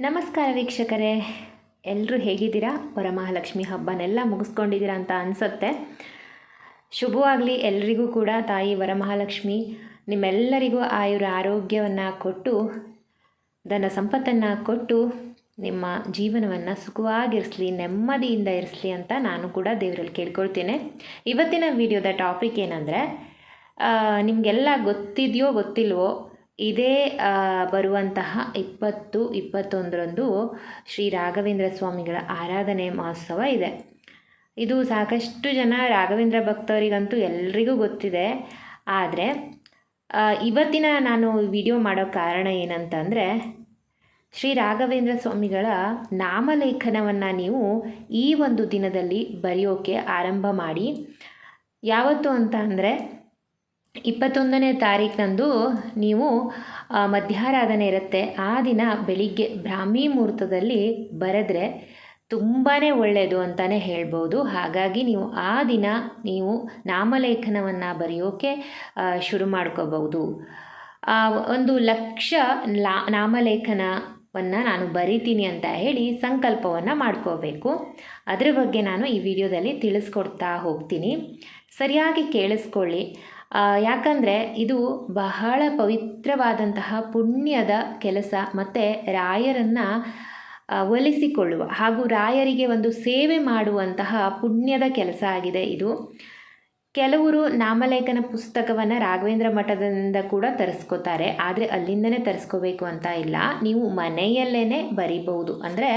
ನಮಸ್ಕಾರ ವೀಕ್ಷಕರೇ. ಎಲ್ಲರೂ ಹೇಗಿದ್ದೀರಾ? ವರಮಹಾಲಕ್ಷ್ಮಿ ಹಬ್ಬನೆಲ್ಲ ಮುಗಿಸ್ಕೊಂಡಿದ್ದೀರಾ ಅಂತ ಅನಿಸುತ್ತೆ. ಶುಭವಾಗಲಿ ಎಲ್ರಿಗೂ ಕೂಡ ತಾಯಿ ವರಮಹಾಲಕ್ಷ್ಮಿ. ನಿಮ್ಮೆಲ್ಲರಿಗೂ ಆಯುರ ಆರೋಗ್ಯವನ್ನು ಕೊಟ್ಟು, ಧನ ಸಂಪತ್ತನ್ನು ಕೊಟ್ಟು, ನಿಮ್ಮ ಜೀವನವನ್ನು ಸುಖವಾಗಿರಿಸಲಿ, ನೆಮ್ಮದಿಯಿಂದ ಇರಿಸಲಿ ಅಂತ ನಾನು ಕೂಡ ದೇವರಲ್ಲಿ ಕೇಳ್ಕೊಳ್ತೇನೆ. ಇವತ್ತಿನ ವಿಡಿಯೋದ ಟಾಪಿಕ್ ಏನಂದರೆ ನಿಮಗೆಲ್ಲ ಗೊತ್ತಿದೆಯೋ ಗೊತ್ತಿಲ್ವೋ ಇದೇ ಬರುವಂತಹ ಇಪ್ಪತ್ತು, ಇಪ್ಪತ್ತೊಂದರಂದು ಶ್ರೀ ರಾಘವೇಂದ್ರ ಸ್ವಾಮಿಗಳ ಆರಾಧನೆ ಮಹೋತ್ಸವ ಇದೆ. ಇದು ಸಾಕಷ್ಟು ಜನ ರಾಘವೇಂದ್ರ ಭಕ್ತವರಿಗಂತೂ ಎಲ್ರಿಗೂ ಗೊತ್ತಿದೆ. ಆದರೆ ಇವತ್ತಿನ ನಾನು ವಿಡಿಯೋ ಮಾಡೋ ಕಾರಣ ಏನಂತಂದರೆ, ಶ್ರೀ ರಾಘವೇಂದ್ರ ಸ್ವಾಮಿಗಳ ನಾಮಲೇಖನವನ್ನು ನೀವು ಈ ಒಂದು ದಿನದಲ್ಲಿ ಬರೆಯೋಕೆ ಆರಂಭ ಮಾಡಿ. ಯಾವತ್ತು ಅಂತ ಅಂದರೆ ಇಪ್ಪತ್ತೊಂದನೇ ತಾರೀಕಿನಂದು ನೀವು ಮಧ್ಯಾರಾಧನೆ ಇರುತ್ತೆ. ಆ ದಿನ ಬೆಳಿಗ್ಗೆ ಬ್ರಾಹ್ಮಿ ಮುಹೂರ್ತದಲ್ಲಿ ಬರೆದ್ರೆ ತುಂಬಾ ಒಳ್ಳೆಯದು ಅಂತಲೇ ಹೇಳ್ಬೋದು. ಹಾಗಾಗಿ ನೀವು ಆ ದಿನ ನೀವು ನಾಮಲೇಖನವನ್ನು ಬರೆಯೋಕೆ ಶುರು ಮಾಡ್ಕೋಬಹುದು. ಒಂದು ಲಕ್ಷ ಲಾ, ನಾಮಲೇಖನವನ್ನು ನಾನು ಬರಿತೀನಿ ಅಂತ ಹೇಳಿ ಸಂಕಲ್ಪವನ್ನು ಮಾಡ್ಕೋಬೇಕು. ಅದರ ಬಗ್ಗೆ ನಾನು ಈ ವಿಡಿಯೋದಲ್ಲಿ ತಿಳಿಸ್ಕೊಡ್ತಾ ಹೋಗ್ತೀನಿ. ಸರಿಯಾಗಿ ಕೇಳಿಸ್ಕೊಳ್ಳಿ. ಯಾಕಂದರೆ ಇದು ಬಹಳ ಪವಿತ್ರವಾದಂತಹ ಪುಣ್ಯದ ಕೆಲಸ ಮತ್ತು ರಾಯರನ್ನು ಒಲಿಸಿಕೊಳ್ಳುವ ಹಾಗೂ ರಾಯರಿಗೆ ಒಂದು ಸೇವೆ ಮಾಡುವಂತಹ ಪುಣ್ಯದ ಕೆಲಸ ಆಗಿದೆ ಇದು. ಕೆಲವರು ನಾಮಲೇಖನ ಪುಸ್ತಕವನ್ನು ರಾಘವೇಂದ್ರ ಮಠದಿಂದ ಕೂಡ ತರಿಸ್ಕೋತಾರೆ, ಆದರೆ ಅಲ್ಲಿಂದನೇ ತರಿಸ್ಕೋಬೇಕು ಅಂತ ಇಲ್ಲ. ನೀವು ಮನೆಯಲ್ಲೇ ಬರಿಬಹುದು. ಅಂದರೆ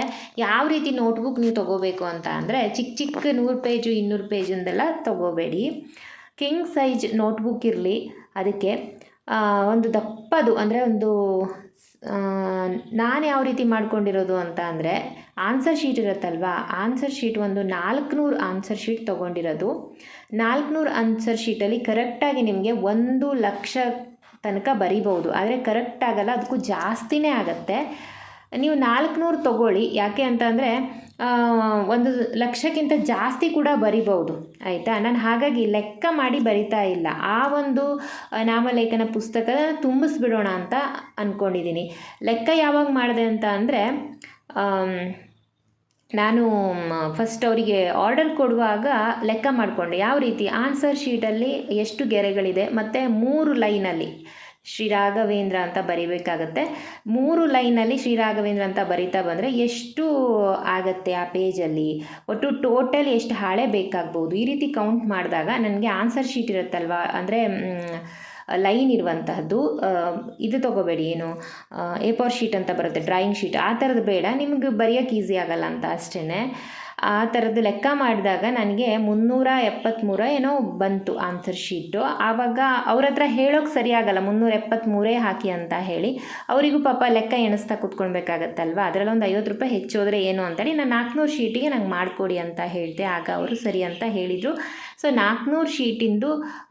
ಯಾವ ರೀತಿ ನೋಟ್ಬುಕ್ ನೀವು ತೊಗೋಬೇಕು ಅಂತ ಅಂದರೆ ಚಿಕ್ಕ ಚಿಕ್ಕ ನೂರು ಪೇಜು, ಇನ್ನೂರು ಪೇಜಿಂದೆಲ್ಲ ತೊಗೋಬೇಡಿ. ಕಿಂಗ್ ಸೈಜ್ ನೋಟ್ಬುಕ್ ಇರಲಿ, ಅದಕ್ಕೆ ಒಂದು ದಪ್ಪದು, ಅಂದರೆ ಒಂದು ನಾನು ಯಾವ ರೀತಿ ಮಾಡ್ಕೊಂಡಿರೋದು ಅಂತ ಅಂದರೆ ಆನ್ಸರ್ ಶೀಟ್ ಇರುತ್ತಲ್ವಾ ಆನ್ಸರ್ ಶೀಟ್ ಒಂದು ನಾಲ್ಕುನೂರು ಆನ್ಸರ್ ಶೀಟ್ ತೊಗೊಂಡಿರೋದು. ನಾಲ್ಕುನೂರು ಆನ್ಸರ್ ಶೀಟಲ್ಲಿ ಕರೆಕ್ಟಾಗಿ ನಿಮಗೆ ಒಂದು ಲಕ್ಷ ತನಕ ಬರಿಬೋದು ಆದರೆ ಕರೆಕ್ಟ್ ಆಗಲ್ಲ, ಅದಕ್ಕೂ ಜಾಸ್ತಿನೇ ಆಗುತ್ತೆ. ನೀವು ನಾಲ್ಕುನೂರು ತಗೊಳ್ಳಿ. ಯಾಕೆ ಅಂತ ಅಂದರೆ ಒಂದು ಲಕ್ಷಕ್ಕಿಂತ ಜಾಸ್ತಿ ಕೂಡ ಬರಿಬೋದು ಆಯಿತಾ? ನಾನು ಹಾಗಾಗಿ ಲೆಕ್ಕ ಮಾಡಿ ಬರಿತಾ ಇಲ್ಲ. ಆ ಒಂದು ನಾಮಲೇಖನ ಪುಸ್ತಕ ತುಂಬಿಸ್ಬಿಡೋಣ ಅಂತ ಅಂದ್ಕೊಂಡಿದ್ದೀನಿ ಲೆಕ್ಕ ಯಾವಾಗ ಮಾಡಿದೆ ಅಂತ ಅಂದರೆ ನಾನು ಫಸ್ಟ್ ಅವರಿಗೆ ಆರ್ಡರ್ ಕೊಡುವಾಗ ಲೆಕ್ಕ ಮಾಡಿಕೊಂಡೆ. ಯಾವ ರೀತಿ? ಆನ್ಸರ್ ಶೀಟಲ್ಲಿ ಎಷ್ಟು ಗೆರೆಗಳಿದೆ, ಮತ್ತು ಮೂರು ಲೈನಲ್ಲಿ ಶ್ರೀ ರಾಘವೇಂದ್ರ ಅಂತ ಬರಿಬೇಕಾಗತ್ತೆ. ಮೂರು ಲೈನಲ್ಲಿ ಶ್ರೀ ರಾಘವೇಂದ್ರ ಅಂತ ಬರಿತಾ ಬಂದರೆ ಎಷ್ಟು ಆಗತ್ತೆ ಆ ಪೇಜಲ್ಲಿ? ಒಟ್ಟು ಟೋಟಲ್ ಎಷ್ಟು ಹಾಳೆ ಬೇಕಾಗ್ಬೋದು? ಈ ರೀತಿ ಕೌಂಟ್ ಮಾಡಿದಾಗ ನನಗೆ ಆನ್ಸರ್ ಶೀಟ್ ಇರುತ್ತಲ್ವಾ? ಅಂದರೆ ಲೈನ್ ಇರುವಂತಹದ್ದು ಇದು ತೊಗೋಬೇಡಿ ಏನು? ಎ ಶೀಟ್ ಅಂತ ಬರುತ್ತೆ ಡ್ರಾಯಿಂಗ್ ಶೀಟ್ ಆ ಥರದ್ದು ಬೇಡ. ನಿಮ್ಗೆ ಬರೆಯೋಕ್ಕೆ ಈಸಿ ಆಗಲ್ಲ ಅಂತ ಅಷ್ಟೇ ಆ ಥರದ್ದು ಲೆಕ್ಕ ಮಾಡಿದಾಗ ನನಗೆ ಮುನ್ನೂರ ಎಪ್ಪತ್ತ್ಮೂರ ಏನೋ ಬಂತು ಆನ್ಸರ್ ಶೀಟು ಆವಾಗ ಅವ್ರ ಹತ್ರ ಹೇಳೋಕೆ ಸರಿಯಾಗಲ್ಲ, ಮುನ್ನೂರ ಎಪ್ಪತ್ತ್ಮೂರೇ ಹಾಕಿ ಅಂತ ಹೇಳಿ. ಅವರಿಗೂ ಪಾಪ ಲೆಕ್ಕ ಎಣಿಸ್ತಾ ಕೂತ್ಕೊಳ್ಬೇಕಾಗತ್ತಲ್ವ? ಅದರಲ್ಲಿ ಒಂದು ಐವತ್ತು ರೂಪಾಯಿ ಹೆಚ್ಚೋದ್ರೆ ಏನು ಅಂತೇಳಿ ನಾನು ನಾಲ್ಕುನೂರು ಶೀಟಿಗೆ ನಂಗೆ ಮಾಡಿಕೊಡಿ ಅಂತ ಹೇಳಿದೆ. ಆಗ ಅವರು ಸರಿ ಅಂತ ಹೇಳಿದರು. ಸೊ ನಾಲ್ಕುನೂರು ಶೀಟಿಂದು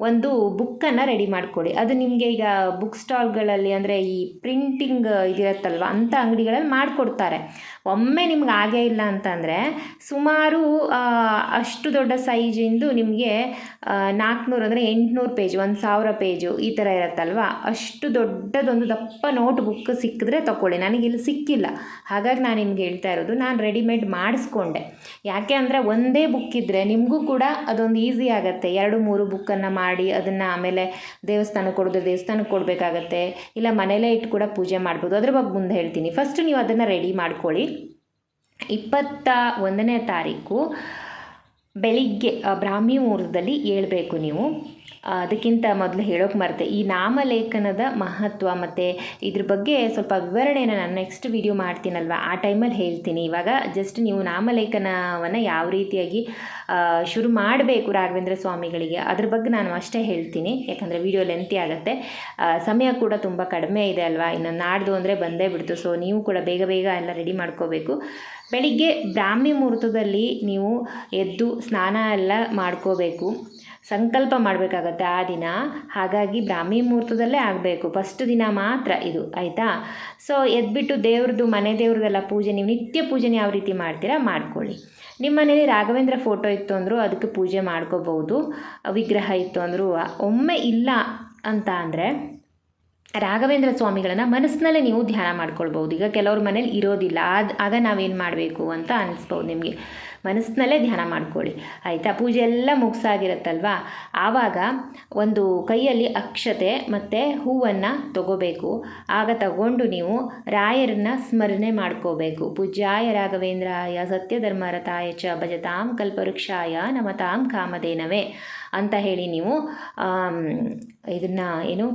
ಒಂದು ಬುಕ್ಕನ್ನು ರೆಡಿ ಮಾಡಿಕೊಡಿ. ಅದು ನಿಮಗೆ ಈಗ ಬುಕ್ ಸ್ಟಾಲ್ಗಳಲ್ಲಿ ಅಂದರೆ ಈ ಪ್ರಿಂಟಿಂಗ್ ಇದಿರತ್ತಲ್ವ ಅಂಥ ಅಂಗಡಿಗಳಲ್ಲಿ ಮಾಡಿಕೊಡ್ತಾರೆ. ಒಮ್ಮೆ ನಿಮ್ಗೆ ಆಗೇ ಇಲ್ಲ ಅಂತಂದರೆ ಸುಮಾರು ಅಷ್ಟು ದೊಡ್ಡ ಸೈಜಿಂದು ನಿಮಗೆ ನಾಲ್ಕುನೂರು ಅಂದರೆ ಎಂಟುನೂರು ಪೇಜ್ ಒಂದು ಸಾವಿರ ಪೇಜು ಈ ಥರ ಇರುತ್ತಲ್ವ? ಅಷ್ಟು ದೊಡ್ಡದೊಂದು ದಪ್ಪ ನೋಟ್ ಬುಕ್ ಸಿಕ್ಕಿದ್ರೆ ತಗೊಳ್ಳಿ ನನಗೆ ಇಲ್ಲಿ ಸಿಕ್ಕಿಲ್ಲ. ಹಾಗಾಗಿ ನಾನು ನಿಮ್ಗೆ ಹೇಳ್ತಾ ಇರೋದು, ನಾನು ರೆಡಿಮೇಡ್ ಮಾಡಿಸ್ಕೊಂಡೆ. ಯಾಕೆ ಅಂದರೆ ಒಂದೇ ಬುಕ್ ಇದ್ದರೆ ನಿಮಗೂ ಕೂಡ ಅದೊಂದು ಈಸಿ ಆಗುತ್ತೆ. ಎರಡು, ಮೂರು ಬುಕ್ಕನ್ನು ಮಾಡಿ ಅದನ್ನು ಆಮೇಲೆ ದೇವಸ್ಥಾನಕ್ಕೆ ಕೊಡೋದು, ದೇವಸ್ಥಾನಕ್ಕೆ ಕೊಡಬೇಕಾಗತ್ತೆ. ಇಲ್ಲ ಮನೇಲೇ ಇಟ್ಟು ಕೂಡ ಪೂಜೆ ಮಾಡ್ಬೋದು. ಅದ್ರ ಬಗ್ಗೆ ಮುಂದೆ ಹೇಳ್ತೀನಿ. ಫಸ್ಟ್ ನೀವು ಅದನ್ನು ರೆಡಿ ಮಾಡ್ಕೊಳ್ಳಿ. ಇಪ್ಪತ್ತ ಒಂದನೇ ತಾರೀಕು ಬೆಳಿಗ್ಗೆ ಬ್ರಾಹ್ಮಿ ಮುಹೂರ್ತದಲ್ಲಿ ಏಳಬೇಕು ನೀವು. ಅದಕ್ಕಿಂತ ಮೊದಲು ಹೇಳೋಕೆ ಮರೆತೆ, ಈ ನಾಮಲೇಖನದ ಮಹತ್ವ ಮತ್ತು ಇದ್ರ ಬಗ್ಗೆ ಸ್ವಲ್ಪ ವಿವರಣೆನ ನಾನು ನೆಕ್ಸ್ಟ್ ವಿಡಿಯೋ ಮಾಡ್ತೀನಲ್ವ? ಆ ಟೈಮಲ್ಲಿ ಹೇಳ್ತೀನಿ. ಇವಾಗ ಜಸ್ಟ್ ನೀವು ನಾಮಲೇಖನವನ್ನು ಯಾವ ರೀತಿಯಾಗಿ ಶುರು ಮಾಡಬೇಕು ರಾಘವೇಂದ್ರ ಸ್ವಾಮಿಗಳಿಗೆ, ಅದ್ರ ಬಗ್ಗೆ ನಾನು ಅಷ್ಟೇ ಹೇಳ್ತೀನಿ. ಯಾಕಂದರೆ ವಿಡಿಯೋ ಲೆಂತಿ ಆಗುತ್ತೆ. ಸಮಯ ಕೂಡ ತುಂಬ ಕಡಿಮೆ ಇದೆ ಅಲ್ವಾ? ಇನ್ನು ನಾಡ್ದು ಅಂದರೆ ಬಂದೇ ಬಿಡ್ತು. ಸೊ ನೀವು ಕೂಡ ಬೇಗ ಬೇಗ ಎಲ್ಲ ರೆಡಿ ಮಾಡ್ಕೋಬೇಕು. ಬೆಳಿಗ್ಗೆ ಬ್ರಾಹ್ಮಿ ಮುಹೂರ್ತದಲ್ಲಿ ನೀವು ಎದ್ದು ಸ್ನಾನ ಎಲ್ಲ ಮಾಡ್ಕೋಬೇಕು. ಸಂಕಲ್ಪ ಮಾಡಬೇಕಾಗತ್ತೆ ಆ ದಿನ. ಹಾಗಾಗಿ ಬ್ರಾಹ್ಮಿ ಮುಹೂರ್ತದಲ್ಲೇ ಆಗಬೇಕು. ಫಸ್ಟ್ ದಿನ ಮಾತ್ರ ಇದು, ಆಯಿತಾ? ಸೊ ಎದ್ಬಿಟ್ಟು ದೇವ್ರದ್ದು ಮನೆ ದೇವ್ರದ್ದೆಲ್ಲ ಪೂಜೆ, ನೀವು ನಿತ್ಯ ಪೂಜೆನ ಯಾವ ರೀತಿ ಮಾಡ್ತೀರಾ? ಮಾಡ್ಕೊಳ್ಳಿ. ನಿಮ್ಮ ಮನೇಲಿ ರಾಘವೇಂದ್ರ ಫೋಟೋ ಇತ್ತು ಅಂದರೂ ಅದಕ್ಕೆ ಪೂಜೆ ಮಾಡ್ಕೋಬಹುದು. ವಿಗ್ರಹ ಇತ್ತು ಅಂದರೂ, ಒಮ್ಮೆ ಇಲ್ಲ ಅಂತ ಅಂದರೆ ರಾಘವೇಂದ್ರ ಸ್ವಾಮಿಗಳನ್ನು ಮನಸ್ಸಿನಲ್ಲೇ ನೀವು ಧ್ಯಾನ ಮಾಡ್ಕೊಳ್ಬೋದು ಈಗ ಕೆಲವ್ರ ಮನೇಲಿ ಇರೋದಿಲ್ಲ. ಅದು ಆಗ ನಾವೇನು ಮಾಡಬೇಕು ಅಂತ ಅನಿಸ್ಬೋದು ನಿಮಗೆ. ಮನಸ್ಸಿನಲ್ಲೇ ಧ್ಯಾನ ಮಾಡ್ಕೊಳ್ಳಿ. ಆಯಿತಾ? ಪೂಜೆ ಎಲ್ಲ ಮುಗಿಸಾಗಿರುತ್ತಲ್ವಾ? ಆವಾಗ ಒಂದು ಕೈಯಲ್ಲಿ ಅಕ್ಷತೆ ಮತ್ತು ಹೂವನ್ನು ತಗೋಬೇಕು. ಆಗ ತಗೊಂಡು ನೀವು ರಾಯರನ್ನ ಸ್ಮರಣೆ ಮಾಡ್ಕೋಬೇಕು. ಪೂಜ್ಯಾಯ ರಾಘವೇಂದ್ರಾಯ ಸತ್ಯಧರ್ಮರತಾಯ ಚ ಭಜತಾಂ ಕಲ್ಪವೃಕ್ಷಾಯ ನಮತಾಂ ಕಾಮಧೇನವೇ ಅಂತ ಹೇಳಿ ನೀವು ಇದನ್ನು ಏನು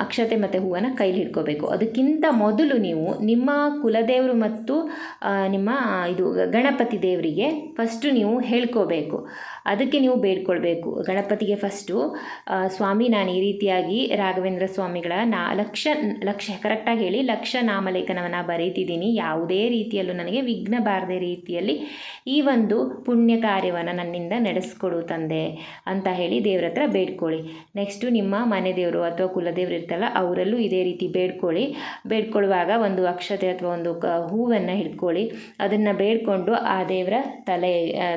ಅಕ್ಷತೆ ಮತ್ತು ಹೂವನ್ನು ಕೈಲಿ ಹಿಡ್ಕೋಬೇಕು ಅದಕ್ಕಿಂತ ಮೊದಲು ನೀವು ನಿಮ್ಮ ಕುಲದೇವರು ಮತ್ತು ನಿಮ್ಮ ಇದು ಗಣಪತಿ ದೇವರಿಗೆ ಫಸ್ಟು ನೀವು ಹೇಳ್ಕೋಬೇಕು. ಅದಕ್ಕೆ ನೀವು ಬೇಡ್ಕೊಳ್ಬೇಕು. ಗಣಪತಿಗೆ ಫಸ್ಟು ಸ್ವಾಮಿ ನಾನು ಈ ರೀತಿಯಾಗಿ ರಾಘವೇಂದ್ರ ಸ್ವಾಮಿಗಳ ನಾ, ಲಕ್ಷ ಲಕ್ಷ ಕರೆಕ್ಟಾಗಿ ಹೇಳಿ ಲಕ್ಷ ನಾಮಲೇಖನವನ್ನು ಬರೀತಿದ್ದೀನಿ. ಯಾವುದೇ ರೀತಿಯಲ್ಲೂ ನನಗೆ ವಿಘ್ನ ಬಾರದೆ ರೀತಿಯಲ್ಲಿ ಈ ಒಂದು ಪುಣ್ಯ ಕಾರ್ಯವನ್ನು ನನ್ನಿಂದ ನಡೆಸ್ಕೊಡು ತಂದೆ ಅಂತ ಹೇಳಿ ದೇವ್ರ ಹತ್ರ ಬೇಡ್ಕೊಳ್ಳಿ. ನೆಕ್ಸ್ಟು ನಿಮ್ಮ ಮನೆ ದೇವರು ಅಥವಾ ಕುಲದೇವರು ಇರ್ತಲ್ಲ ಅವರಲ್ಲೂ ಇದೇ ರೀತಿ ಬೇಡ್ಕೊಳ್ಳಿ. ಬೇಡ್ಕೊಳ್ಳುವಾಗ ಒಂದು ಅಕ್ಷತೆ ಅಥವಾ ಒಂದು ಕ, ಹೂವನ್ನು ಹಿಡ್ಕೊಳ್ಳಿ. ಅದನ್ನು ಬೇಡ್ಕೊಂಡು ಆ ದೇವರ ತಲೆ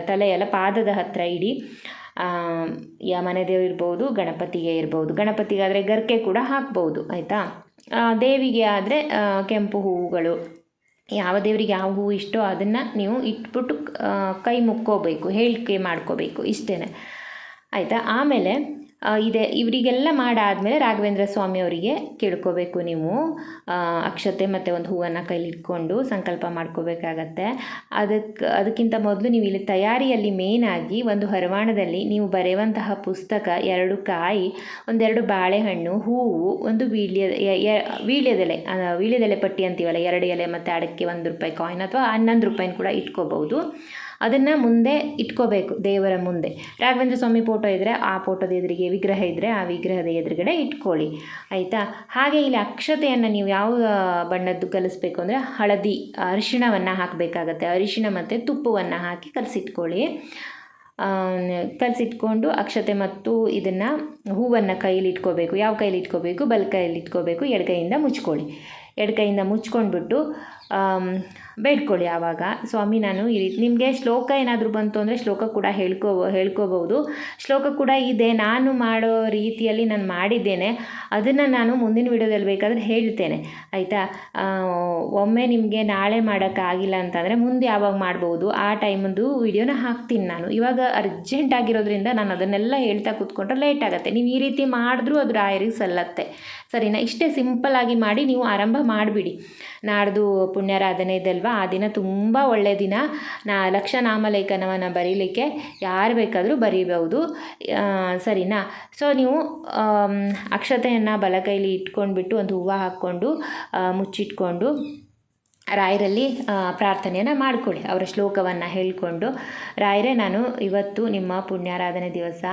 ತಲೆಯಲ್ಲ ಪಾದದ ಹತ್ತಿರ ಇಡಿ. ಯಾ ಮನೆ ದೇವ್ರು ಇರ್ಬೋದು, ಗಣಪತಿಗೆ ಇರ್ಬೋದು. ಗಣಪತಿಗಾದರೆ ಗರ್ಕೆ ಕೂಡ ಹಾಕ್ಬೋದು, ಆಯಿತಾ? ದೇವಿಗೆ ಆದರೆ ಕೆಂಪು ಹೂವುಗಳು. ಯಾವ ದೇವರಿಗೆ ಯಾವ ಹೂವು ಇಷ್ಟೋ ಅದನ್ನು ನೀವು ಇಟ್ಬಿಟ್ಟು ಕೈ ಮುಕ್ಕೋಬೇಕು, ಹೇಳಿಕೆ ಮಾಡ್ಕೋಬೇಕು ಇಷ್ಟೇ ಆಯಿತಾ? ಆಮೇಲೆ ಇದೆ. ಇವರಿಗೆಲ್ಲ ಮಾಡಾದಮೇಲೆ ರಾಘವೇಂದ್ರ ಸ್ವಾಮಿ ಅವರಿಗೆ ಕೇಳ್ಕೋಬೇಕು ನೀವು. ಅಕ್ಷತೆ ಮತ್ತು ಒಂದು ಹೂವನ್ನು ಕೈಲಿ ಇಟ್ಕೊಂಡು ಸಂಕಲ್ಪ ಮಾಡ್ಕೋಬೇಕಾಗತ್ತೆ. ಅದಕ್ಕೆ ಅದಕ್ಕಿಂತ ಮೊದಲು ನೀವು ಇಲ್ಲಿ ತಯಾರಿಯಲ್ಲಿ ಮೇಯ್ನಾಗಿ ಒಂದು ಹರವಾಣದಲ್ಲಿ ನೀವು ಬರೆಯುವಂತಹ ಪುಸ್ತಕ, ಎರಡು ಕಾಯಿ, ಒಂದೆರಡು ಬಾಳೆಹಣ್ಣು, ಹೂವು, ಒಂದು ವೀಳ್ಯ ವೀಳ್ಯದೆಲೆ ವೀಳ್ಯದೆಲೆ ಪಟ್ಟಿ ಅಂತೀವಲ್ಲ, ಎರಡು ಎಲೆ ಮತ್ತು ಅಡಕ್ಕೆ ಒಂದು ರೂಪಾಯಿ ಕಾಯಿನ್ ಅಥವಾ ಹನ್ನೊಂದು ರೂಪಾಯಿನ ಕೂಡ ಇಟ್ಕೋಬಹುದು. ಅದನ್ನು ಮುಂದೆ ಇಟ್ಕೋಬೇಕು ದೇವರ ಮುಂದೆ. ರಾಘವೇಂದ್ರ ಸ್ವಾಮಿ ಫೋಟೋ ಇದ್ದರೆ ಆ ಫೋಟೋದ ಎದುರಿಗೆ ವಿಗ್ರಹ ಇದ್ದರೆ ಆ ವಿಗ್ರಹದ ಎದುರುಗಡೆ ಇಟ್ಕೊಳ್ಳಿ. ಆಯಿತಾ? ಹಾಗೆ ಇಲ್ಲಿ ಅಕ್ಷತೆಯನ್ನು ನೀವು ಯಾವ ಬಣ್ಣದ್ದು ಕಲಿಸ್ಬೇಕು ಅಂದರೆ ಹಳದಿ, ಅರಿಶಿಣವನ್ನು ಹಾಕಬೇಕಾಗತ್ತೆ. ಅರಿಶಿಣ ಮತ್ತು ತುಪ್ಪವನ್ನು ಹಾಕಿ ಕಲಸಿಟ್ಕೊಳ್ಳಿ. ಕಲಸಿಟ್ಕೊಂಡು ಅಕ್ಷತೆ ಮತ್ತು ಇದನ್ನು ಹೂವನ್ನು ಕೈಯಲ್ಲಿ ಇಟ್ಕೋಬೇಕು. ಯಾವ ಕೈಯಲ್ಲಿ ಇಟ್ಕೋಬೇಕು? ಬಲ್ ಕೈಯಲ್ಲಿ ಇಟ್ಕೋಬೇಕು. ಎಡಗೈಯಿಂದ ಮುಚ್ಕೊಳ್ಳಿ. ಎಡಗೈಯಿಂದ ಮುಚ್ಕೊಂಡ್ಬಿಟ್ಟು ಬೇಡ್ಕೊಳ್ಳಿ ಆವಾಗ. ಸ್ವಾಮಿ, ನಾನು ಈ ರೀತಿ ನಿಮಗೆ ಶ್ಲೋಕ ಏನಾದರೂ ಬಂತು ಅಂದರೆ ಶ್ಲೋಕ ಕೂಡ ಹೇಳ್ಕೋ, ಹೇಳ್ಕೋಬಹುದು. ಶ್ಲೋಕ ಕೂಡ ಇದೆ. ನಾನು ಮಾಡೋ ರೀತಿಯಲ್ಲಿ ನಾನು ಮಾಡಿದ್ದೇನೆ. ಅದನ್ನು ನಾನು ಮುಂದಿನ ವಿಡಿಯೋದಲ್ಲಿ ಬೇಕಾದರೆ ಹೇಳ್ತೇನೆ. ಆಯಿತಾ? ಒಮ್ಮೆ ನಿಮಗೆ ನಾಳೆ ಮಾಡೋಕ್ಕಾಗಿಲ್ಲ ಅಂತಂದರೆ ಮುಂದೆ ಯಾವಾಗ ಮಾಡ್ಬೋದು ಆ ಟೈಮದ್ದು ವಿಡಿಯೋನ ಹಾಕ್ತೀನಿ ನಾನು. ಇವಾಗ ಅರ್ಜೆಂಟ್ ಆಗಿರೋದ್ರಿಂದ ನಾನು ಅದನ್ನೆಲ್ಲ ಹೇಳ್ತಾ ಕೂತ್ಕೊಂಡ್ರೆ ಲೇಟ್ ಆಗುತ್ತೆ. ನೀವು ಈ ರೀತಿ ಮಾಡಿದ್ರೂ ಅದು ರಾಯರಿಗೆ ಸಲ್ಲತ್ತೆ. ಸರಿನಾ? ಇಷ್ಟೇ ಸಿಂಪಲ್ ಆಗಿ ಮಾಡಿ ನೀವು ಆರಂಭ ಮಾಡಿಬಿಡಿ. ನಾಡ್ದು ಪುಣ್ಯಾರಾಧನೆ ಇದಲ್ವ ಆ ದಿನ ತುಂಬ ಒಳ್ಳೆಯ ದಿನ. ನಾ ಲಕ್ಷ ನಾಮಲೇಖನವನ್ನು ಬರೀಲಿಕ್ಕೆ ಯಾರು ಬೇಕಾದರೂ ಬರೀಬಹುದು. ಸರಿನಾ? ಸೊ ನೀವು ಅಕ್ಷತೆಯನ್ನು ಬಲಕೈಲಿ ಇಟ್ಕೊಂಡ್ಬಿಟ್ಟು ಒಂದು ಹೂವು ಹಾಕ್ಕೊಂಡು ಮುಚ್ಚಿಟ್ಕೊಂಡು ರಾಯರಲ್ಲಿ ಪ್ರಾರ್ಥನೆಯನ್ನು ಮಾಡಿಕೊಳ್ಳಿ. ಅವರ ಶ್ಲೋಕವನ್ನು ಹೇಳಿಕೊಂಡು, ರಾಯರೇ, ನಾನು ಇವತ್ತು ನಿಮ್ಮ ಪುಣ್ಯಾರಾಧನೆ ದಿವಸ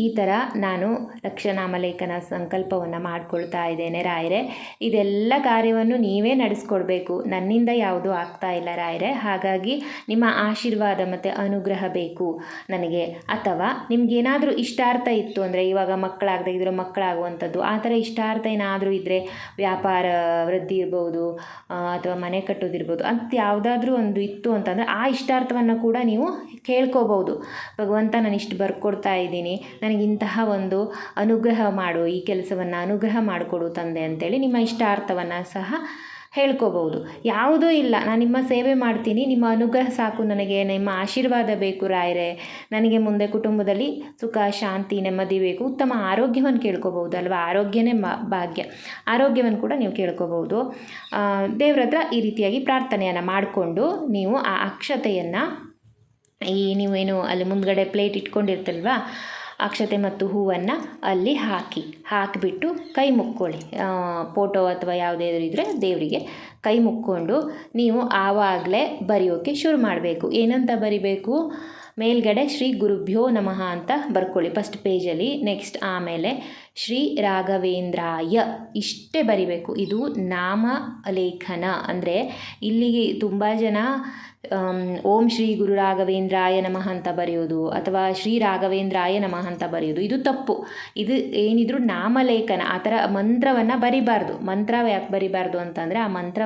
ಈ ಥರ ನಾನು ಲಕ್ಷನಾಮಲೇಖನ ಸಂಕಲ್ಪವನ್ನು ಮಾಡಿಕೊಳ್ತಾ ಇದ್ದೇನೆ ರಾಯರೇ. ಇದೆಲ್ಲ ಕಾರ್ಯವನ್ನು ನೀವೇ ನಡೆಸ್ಕೊಡ್ಬೇಕು. ನನ್ನಿಂದ ಯಾವುದೂ ಆಗ್ತಾ ಇಲ್ಲ ರಾಯರೇ. ಹಾಗಾಗಿ ನಿಮ್ಮ ಆಶೀರ್ವಾದ ಮತ್ತು ಅನುಗ್ರಹ ಬೇಕು ನನಗೆ. ಅಥವಾ ನಿಮಗೇನಾದರೂ ಇಷ್ಟಾರ್ಥ ಇತ್ತು ಅಂದರೆ, ಇವಾಗ ಮಕ್ಕಳಾಗದೆ ಇದ್ದರೆ ಮಕ್ಕಳಾಗುವಂಥದ್ದು, ಆ ಥರ ಇಷ್ಟಾರ್ಥ ಏನಾದರೂ ಇದ್ದರೆ ವ್ಯಾಪಾರ ವೃದ್ಧಿ ಇರ್ಬೋದು ಅಥವಾ ಮನೆ ಕಟ್ಟೋದಿರ್ಬೋದು, ಅಂತ ಯಾವುದಾದ್ರೂ ಒಂದು ಇತ್ತು ಅಂತಂದರೆ ಆ ಇಷ್ಟಾರ್ಥವನ್ನು ಕೂಡ ನೀವು ಕೇಳ್ಕೋಬೋದು. ಭಗವಂತ ನಾನು ಇಷ್ಟು ಬರ್ಕೊಡ್ತಾ ಇದ್ದೀನಿ, ನನಗೆ ಇಂತಹ ಒಂದು ಅನುಗ್ರಹ ಮಾಡು, ಈ ಕೆಲಸವನ್ನು ಅನುಗ್ರಹ ಮಾಡಿಕೊಡು ತಂದೆ ಅಂತೇಳಿ ನಿಮ್ಮ ಇಷ್ಟಾರ್ಥವನ್ನು ಸಹ ಹೇಳ್ಕೋಬಹುದು. ಯಾವುದೂ ಇಲ್ಲ. ನಾನು ನಿಮ್ಮ ಸೇವೆ ಮಾಡ್ತೀನಿ. ನಿಮ್ಮ ಅನುಗ್ರಹ ಸಾಕು ನನಗೆ. ನಿಮ್ಮ ಆಶೀರ್ವಾದ ಬೇಕು ರಾಯರೇ. ನನಗೆ ಮುಂದೆ ಕುಟುಂಬದಲ್ಲಿ ಸುಖ, ಶಾಂತಿ, ನೆಮ್ಮದಿ ಬೇಕು. ಉತ್ತಮ ಆರೋಗ್ಯವನ್ನು ಕೇಳ್ಕೋಬಹುದು ಅಲ್ವಾ? ಆರೋಗ್ಯನೇ ಭಾಗ್ಯ. ಆರೋಗ್ಯವನ್ನು ಕೂಡ ನೀವು ಕೇಳ್ಕೋಬಹುದು. ದೇವ್ರ ಹತ್ರ ಈ ರೀತಿಯಾಗಿ ಪ್ರಾರ್ಥನೆಯನ್ನು ಮಾಡಿಕೊಂಡು ನೀವು ಆ ಅಕ್ಷತೆಯನ್ನು ಈ ನೀವೇನು ಅಲ್ಲಿ ಮುಂದ್ಗಡೆ ಪ್ಲೇಟ್ ಇಟ್ಕೊಂಡಿರ್ತಲ್ವಾ ಅಕ್ಷತೆ ಮತ್ತು ಹೂವನ್ನು ಅಲ್ಲಿ ಹಾಕಿ. ಹಾಕಿಬಿಟ್ಟು ಕೈ ಮುಕ್ಕೊಳ್ಳಿ. ಫೋಟೋ ಅಥವಾ ಯಾವುದೇ ಇದ್ದರೆ ದೇವರಿಗೆ ಕೈ ಮುಕ್ಕೊಂಡು ನೀವು ಆವಾಗಲೇ ಬರೆಯೋಕ್ಕೆ ಶುರು ಮಾಡಬೇಕು. ಏನಂತ ಬರಿಬೇಕು? ಮೇಲ್ಗಡೆ ಶ್ರೀ ಗುರುಭ್ಯೋ ನಮಃ ಅಂತ ಬರ್ಕೊಳ್ಳಿ. ಫಸ್ಟ್ ಪೇಜಲ್ಲಿ ನೆಕ್ಸ್ಟ್ ಆಮೇಲೆ ಶ್ರೀ ರಾಘವೇಂದ್ರಾಯ. ಇಷ್ಟೇ ಬರಿಬೇಕು. ಇದು ನಾಮ ಲೇಖನ. ಅಂದರೆ ಇಲ್ಲಿಗೆ ತುಂಬ ಜನ ಓಂ ಶ್ರೀ ಗುರು ರಾಘವೇಂದ್ರಾಯ ನಮಃ ಅಂತ ಬರೆಯೋದು ಅಥವಾ ಶ್ರೀ ರಾಘವೇಂದ್ರಾಯ ನಮಃ ಅಂತ ಬರೆಯೋದು. ಇದು ತಪ್ಪು. ಇದು ಏನಿದ್ರು ನಾಮಲೇಖನ, ಆ ಥರ ಮಂತ್ರವನ್ನು ಬರಿಬಾರ್ದು. ಮಂತ್ರ ಯಾಕೆ ಬರಿಬಾರ್ದು ಅಂತಂದರೆ ಆ ಮಂತ್ರ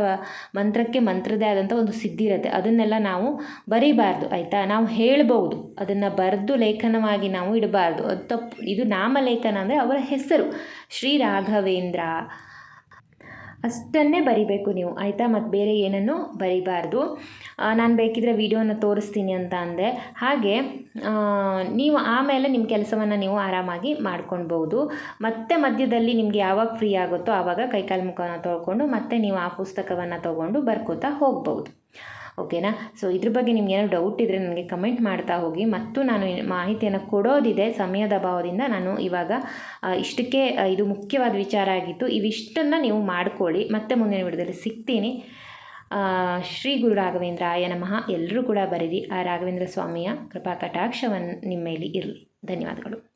ಮಂತ್ರಕ್ಕೆ ಮಂತ್ರದೇ ಆದಂಥ ಒಂದು ಸಿದ್ಧಿ ಇರುತ್ತೆ ಅದನ್ನೆಲ್ಲ ನಾವು ಬರಿಬಾರ್ದು, ಆಯಿತಾ? ನಾವು ಹೇಳ್ಬೋದು. ಅದನ್ನು ಬರೆದು ಲೇಖನವಾಗಿ ನಾವು ಇಡಬಾರ್ದು. ಅದು ತಪ್ಪು. ಇದು ನಾಮಲೇಖನ ಅಂದರೆ ಅವರ ಹೆಸರು. ಶ್ರೀ ರಾಘವೇಂದ್ರ ಅಷ್ಟನ್ನೇ ಬರಿಬೇಕು ನೀವು, ಆಯಿತಾ? ಮತ್ತು ಬೇರೆ ಏನನ್ನು ಬರಿಬಾರ್ದು. ನಾನು ಬೇಕಿದ್ರೆ ವಿಡಿಯೋನ ತೋರಿಸ್ತೀನಿ ಅಂತ ಅಂದೆ. ಹಾಗೆ ನೀವು ಆಮೇಲೆ ನಿಮ್ಮ ಕೆಲಸವನ್ನು ನೀವು ಆರಾಮಾಗಿ ಮಾಡ್ಕೊಳ್ಬೋದು ಮತ್ತೆ ಮಧ್ಯದಲ್ಲಿ ನಿಮಗೆ ಯಾವಾಗ ಫ್ರೀ ಆಗುತ್ತೋ ಆವಾಗ ಕೈಕಾಲು ಮುಖನ ತೊಳ್ಕೊಂಡು ಮತ್ತೆ ನೀವು ಆ ಪುಸ್ತಕವನ್ನು ತೊಗೊಂಡು ಬರ್ಕೋತಾ ಹೋಗ್ಬೋದು ಓಕೆನಾ? ಸೊ ಇದ್ರ ಬಗ್ಗೆ ನಿಮ್ಗೆ ಏನೋ ಡೌಟ್ ಇದ್ದರೆ ನನಗೆ ಕಮೆಂಟ್ ಮಾಡ್ತಾ ಹೋಗಿ. ಮತ್ತು ನಾನು ಮಾಹಿತಿಯನ್ನು ಕೊಡೋದಿದೆ, ಸಮಯದ ಅಭಾವದಿಂದ ನಾನು ಇವಾಗ ಇಷ್ಟಕ್ಕೆ ಇದು ಮುಖ್ಯವಾದ ವಿಚಾರ ಆಗಿತ್ತು. ಇವಿಷ್ಟನ್ನು ನೀವು ಮಾಡ್ಕೊಳ್ಳಿ. ಮತ್ತೆ ಮುಂದಿನ ವಿಡಿಯೋದಲ್ಲಿ ಸಿಗ್ತೀನಿ. ಶ್ರೀ ಗುರು ರಾಘವೇಂದ್ರಾಯ ನಮಃ. ಎಲ್ಲರೂ ಕೂಡ ಬರೀರಿ. ಆ, ರಾಘವೇಂದ್ರ ಸ್ವಾಮಿಯ ಕೃಪಾ ಕಟಾಕ್ಷವನ್ನು ನಿಮ್ಮ ಇರಲಿ. ಧನ್ಯವಾದಗಳು.